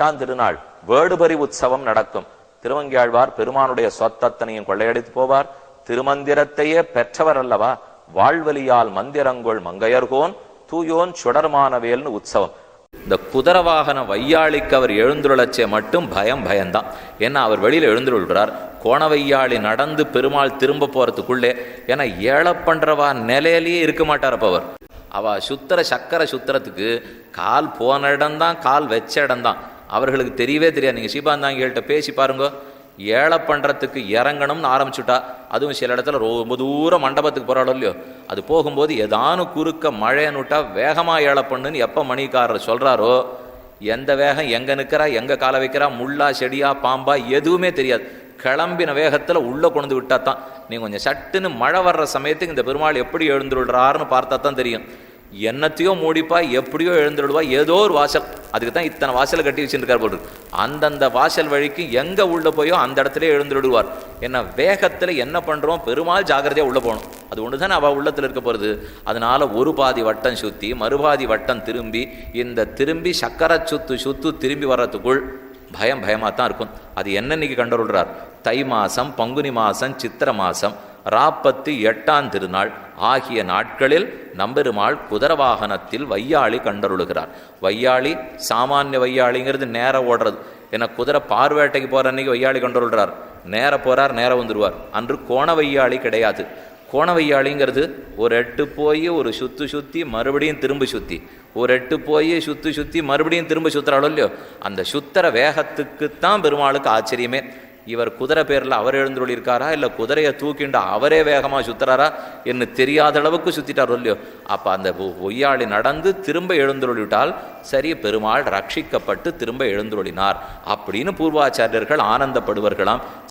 எட்டாம் திருநாள் வேடுபரி உற்சவம் நடக்கும். திருவங்கியாழ்வார் பெருமானுடைய சொத்தத்தனையும் கொள்ளையடித்து போவார். திருமந்திரத்தையே பெற்றவர் அல்லவா? வாழ்வலியால் மந்திரங்கொள் மங்கையர்கோன் தூயோன் சுடர்மானவேல்னு உற்சவம். இந்த குதிரை வாகன வையாளிக்கு அவர் எழுந்துள்ளச்சே மட்டும் பயம் பயம்தான் ஏன்னா அவர் வெளியில எழுந்துருள்றார்? கோணவையாளி நடந்து பெருமாள் திரும்ப போறதுக்குள்ளே ஏன்னா ஏழை பண்றவா நிலையிலேயே இருக்க மாட்டார் அப்போ அவர். அவ சுத்தர சக்கர சுத்திரத்துக்கு கால் போன இடம்தான் கால் வச்ச இடம்தான். அவர்களுக்கு தெரியவே தெரியாது. நீங்கள் சீபாந்தாங்கிகள்கிட்ட பேசி பாருங்க. ஏழை பண்ணுறதுக்கு இறங்கணும்னு ஆரம்பிச்சுட்டா அதுவும் சில இடத்துல ரொம்ப தூரம் மண்டபத்துக்கு போகிறாளோ இல்லையோ? அது போகும்போது ஏதானும் குறுக்க மழைன்னுட்டா வேகமாக ஏழை பண்ணுன்னு எப்போ மணிக்காரர் சொல்கிறாரோ எந்த வேகம் எங்கே நிற்கிறா எங்கே கால வைக்கிறா முள்ளா செடியா பாம்பா எதுவுமே தெரியாது. கிளம்பின வேகத்தில் உள்ளே கொண்டு விட்டா தான் நீங்கள் கொஞ்சம் சட்டுன்னு மழை வர்ற சமயத்துக்கு இந்த பெருமாள் எப்படி எழுந்துடுறாருன்னு பார்த்தா தான் தெரியும். என்னத்தையோ மூடிப்பா எப்படியோ எழுந்துடுவா ஏதோ ஒரு வாசல். அதுக்கு தான் இத்தனை வாசலை கட்டி வச்சுருக்கார் போட்டு அந்தந்த வாசல் வழிக்கு எங்கே உள்ளே போயோ அந்த இடத்துல எழுந்துடுவார் என்ன வேகத்தில் என்ன பண்ணுறோம் பெருமாள் ஜாகிரதையாக உள்ளே போகணும். அது ஒன்று தானே அவள் உள்ளத்தில் இருக்க போகிறது அதனால் ஒரு பாதி வட்டம் சுத்தி மறுபாதி வட்டம் திரும்பி இந்த திரும்பி சக்கரை சுத்து சுத்து திரும்பி வர்றதுக்குள் பயம் பயமாக தான் இருக்கும். அது என்னன்னைக்கு கண்டுள்ளார் தை மாதம் பங்குனி மாதம் சித்திர மாதம் ராப்பத்து எட்டாம் திருநாள் ஆகிய நாட்களில் நம்பெருமாள் குதிர வாகனத்தில் வையாளி கண்டருளுகிறார். வையாளி சாமானிய வையாளிங்கிறது நேர ஓடுறது. ஏன்னா குதிரை பார்வேட்டைக்கு போகிற அன்னைக்கு வையாளி கண்டருள்றார். நேர போகிறார் நேரம் வந்துடுவார் அன்று கோண வையாளி கிடையாது. கோண வையாளிங்கிறது ஒரு எட்டு போய் ஒரு சுத்து சுத்தி மறுபடியும் திரும்ப சுத்தி. ஒரு எட்டு போய் சுத்து சுத்தி மறுபடியும் திரும்ப சுத்துறாளோ இல்லையோ? அந்த சுத்தர வேகத்துக்கு தான் பெருமாளுக்கு ஆச்சரியமே. இவர் குதிரை பேரில் அவர் எழுந்துள்ளிருக்காரா இல்லை குதிரையை தூக்கிண்டு அவரே வேகமாக சுத்துறாரா? என்று தெரியாத அளவுக்கு சுத்திட்டாரோ இல்லையோ. அப்போ அந்த பொய்யாளி நடந்து திரும்ப எழுந்துள்ளிவிட்டால் சரி பெருமாள் ரட்சிக்கப்பட்டு திரும்ப எழுந்துள்ளினார் அப்படின்னு பூர்வாச்சாரியர்கள் ஆனந்தப்படுவர்களாம்.